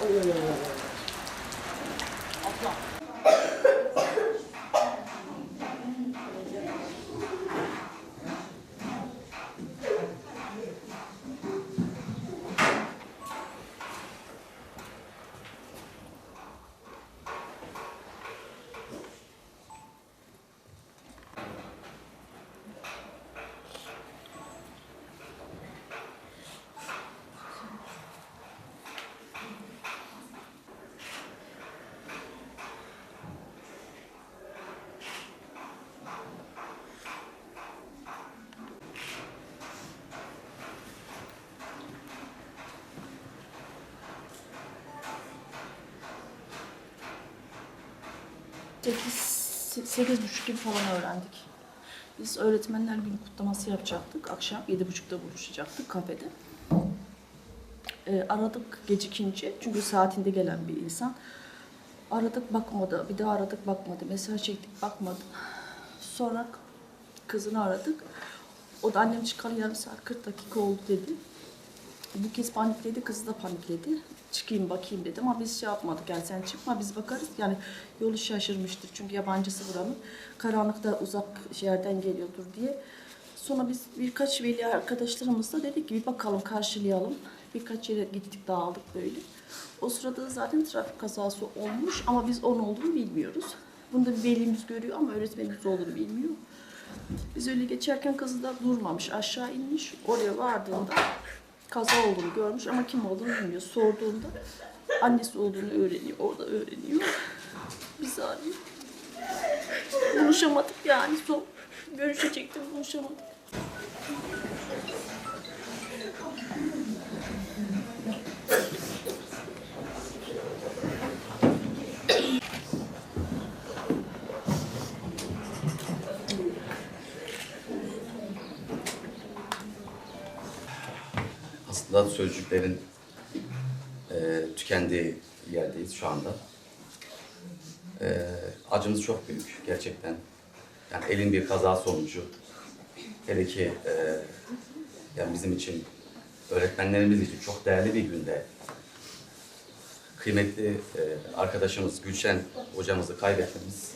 おす。8, 8.30 gibi falan öğrendik. Biz öğretmenler günü kutlaması yapacaktık. Akşam 7.30'da buluşacaktık kafede. E, aradık gecikince çünkü saatinde gelen bir insan. Aradık bakmadı, bir daha aradık bakmadı, mesaj çektik bakmadı. Sonra kızını aradık. O da annem çıkalı yarım saat 40 dakika oldu dedi. Bu kez panikledi, kızı da panikledi. Çıkayım bakayım dedim ama biz şey yapmadık yani sen çıkma biz bakarız. Yani yolu şaşırmıştır çünkü yabancısı buranın. Karanlıkta uzak yerden geliyordur diye. Sonra biz birkaç veli arkadaşlarımızla dedik ki bir bakalım karşılayalım. Birkaç yere gittik dağıldık böyle. O sırada zaten trafik kazası olmuş ama biz onun olduğunu bilmiyoruz. Bunu da bir velimiz görüyor ama öğretmenimiz olduğunu bilmiyor. Biz öyle geçerken kız da durmamış, aşağı inmiş. Oraya vardığında kaza olduğunu görmüş ama kim olduğunu bilmiyor. Sorduğunda annesi olduğunu öğreniyor, orada öğreniyor. Biz arıyor. Buluşamadık yani son görüşecektim buluşamadık. Aslında sözcüklerin e, tükendiği yerdeyiz şu anda. E, acımız çok büyük gerçekten. Yani elin bir kaza sonucu. Hele ki e, yani bizim için, öğretmenlerimiz için çok değerli bir günde kıymetli e, arkadaşımız Gülşen hocamızı kaybetmemiz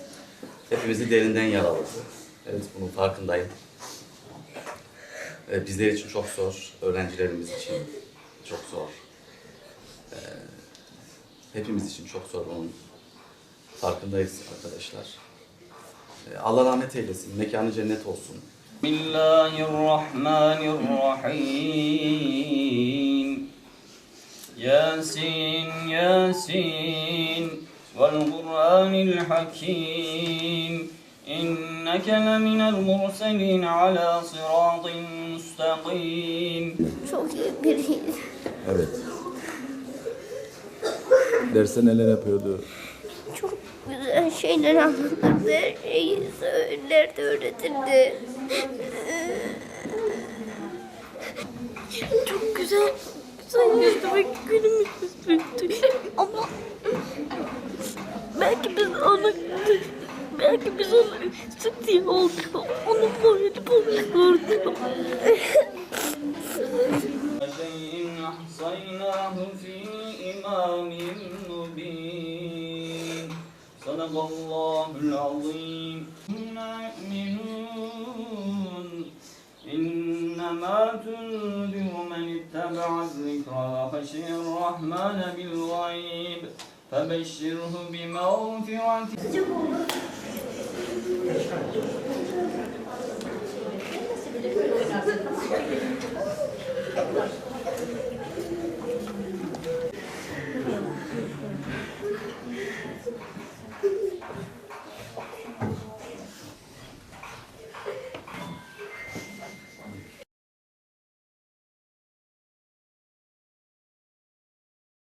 hepimizi derinden yaraladı. Evet bunun farkındayım. E, bizler için çok zor, öğrencilerimiz için çok zor. E, hepimiz için çok zor onun farkındayız arkadaşlar. E, Allah rahmet eylesin, mekanı cennet olsun. بسم الله الرحمن الرحيم ياسين ياسين والقرآن الحكيم إنك لمن المرسلين على صراط مستقيم Çok iyi biriyiz. Evet. Derste neler yapıyordu? Çok güzel şeyler anlatırdı. Her şeyi söylerdi, öğretirdi. Çok güzel, güzel yüzlü günümüz bitti. Ama belki biz onu belki biz onu üstü diye oldu. Onun morali bozulurdu. شيء أحصيناه في إمام مبين صدق الله العظيم لا يؤمنون إنما تنذر من اتبع الذكر وخشي الرحمن بالغيب فبشره بمغفرة Thank you.